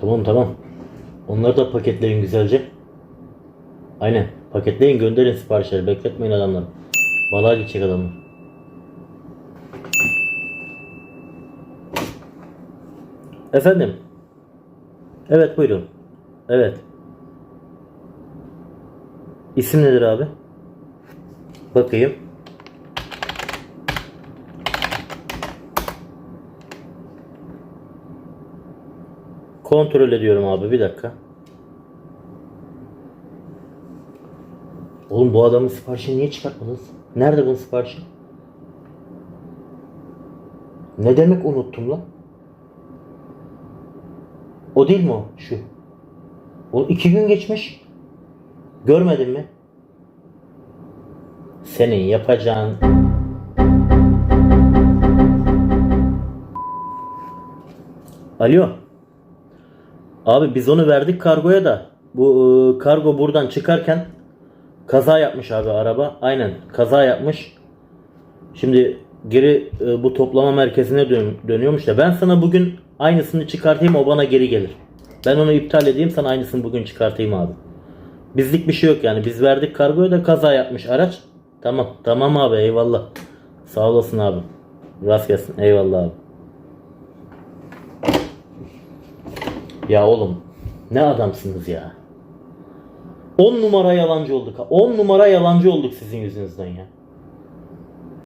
Tamam tamam. Onları da paketleyin güzelce. Aynen. Paketleyin gönderin siparişleri. Bekletmeyin adamları. Balığa gidecek adamlar. Efendim. Evet buyurun. Evet. İsim nedir abi? Bakayım. Kontrol ediyorum abi bir dakika. Oğlum bu adamın siparişini niye çıkartmadınız? Nerede bunun siparişi? Ne demek unuttum lan? O değil mi o? Şu. O iki gün geçmiş. Görmedin mi? Senin yapacağın... Alo. Abi biz onu verdik kargoya da. Bu e, kargo buradan çıkarken kaza yapmış abi araba. Aynen kaza yapmış. Şimdi geri e, bu toplama merkezine dön- dönüyormuş da ben sana bugün aynısını çıkartayım o bana geri gelir. Ben onu iptal edeyim sana aynısını bugün çıkartayım abi. Bizlik bir şey yok yani. Biz verdik kargoya da kaza yapmış araç. Tamam. Tamam abi eyvallah. Sağ olasın abi. Rast gelsin. Eyvallah abi. Ya oğlum ne adamsınız ya. 10 numara yalancı olduk. 10 numara yalancı olduk sizin yüzünüzden ya.